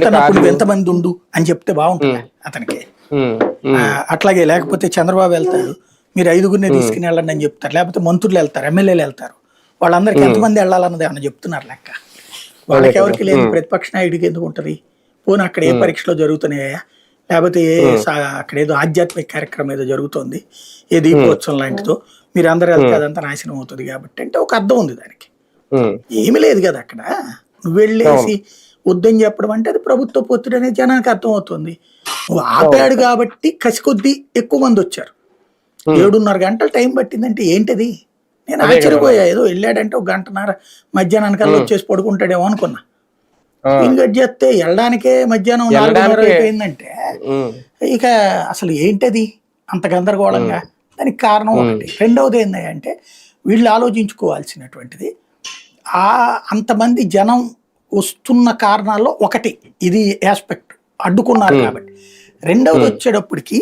వెళ్తున్నప్పుడు కార్లు- ఎంతమంది ఉండు అని చెప్తే బాగుంటుంది అతనికి. అట్లాగే లేకపోతే చంద్రబాబు వెళ్తారు మీరు ఐదుగురిని తీసుకుని వెళ్ళండి అని చెప్తారు లేకపోతే మంత్రులు వెళ్తారు ఎమ్మెల్యేలు వెళ్తారు. వాళ్ళందరికీ ఎంతమంది వెళ్ళాలన్నది ఏమన్నా చెప్తున్నారు లెక్క. వాళ్ళకి ఎవరికి లేదు ప్రతిపక్ష నాయుడికి ఎందుకు ఉంటుంది? పోనీ అక్కడ ఏ పరీక్షలో జరుగుతున్నాయా? లేకపోతే ఏ అక్కడ ఏదో ఆధ్యాత్మిక కార్యక్రమం ఏదో జరుగుతోంది ఏ దీపోత్సవం లాంటిదో మీరు అందరూ వెళ్తే అదంతా నాశనం అవుతుంది కాబట్టి అంటే ఒక అర్థం ఉంది దానికి. ఏమీ లేదు కదా అక్కడ. నువ్వు వెళ్ళేసి వద్దని చెప్పడం అంటే అది ప్రభుత్వ పొత్తుడు అనేది జనానికి అర్థం అవుతుంది నువ్వు ఆపాడు కాబట్టి కసి కొద్దీ ఎక్కువ మంది వచ్చారు. ఏడున్నర గంటలు టైం పట్టిందంటే ఏంటిది? నేను ఆశ్చర్యపోయా. ఏదో వెళ్ళాడంటే ఒక గంటన్నర మధ్యాహ్నానికల్లా వచ్చేసి పడుకుంటాడేమో అనుకున్నా. స్క్రీన్ కట్ చేస్తే వెళ్ళడానికే మధ్యాహ్నం నాలుగున్నర. అయిపోయిందంటే ఇక అసలు ఏంటది? అంత గందరగోళంగా. దానికి కారణం ఒకటి. రెండవది ఏంటంటే వీళ్ళు ఆలోచించుకోవాల్సినటువంటిది. ఆ అంతమంది జనం వస్తున్న కారణాల్లో ఒకటి. ఇది ఆస్పెక్ట్ అడ్డుకున్నారు కాబట్టి. రెండవది వచ్చేటప్పటికి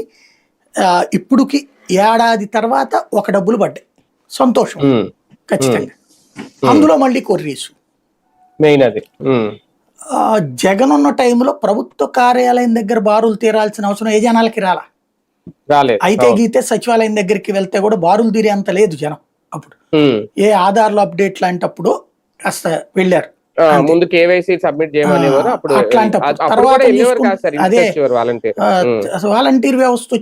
ఆ, ఇప్పుడుకి ఏడాది తర్వాత ఒక డబ్బులు పడ్డాయి. సంతోషం. ఉమ్, ఖచ్చితంగా. అందులో మళ్ళీ కొర్రీసు మెయిన్ అది. జగన్ ఉన్న టైంలో ప్రభుత్వ కార్యాలయం దగ్గర బారులు తీరాల్సిన అవసరం ఏ జనాలకి రాలా? రాలేదు. అయితే గీతే సచివాలయం దగ్గరికి వెళ్తే కూడా బారులు తీరే అంత లేదు జనం అప్పుడు. ఏ ఆధార్లు అప్డేట్ లాంటప్పుడు కాస్త వెళ్ళారు. ముందు కేవైసీ సబ్మిట్ చేయమనేవారు అప్పుడు. వాలంటీర్ వాలంటీర్ వ్యవస్థ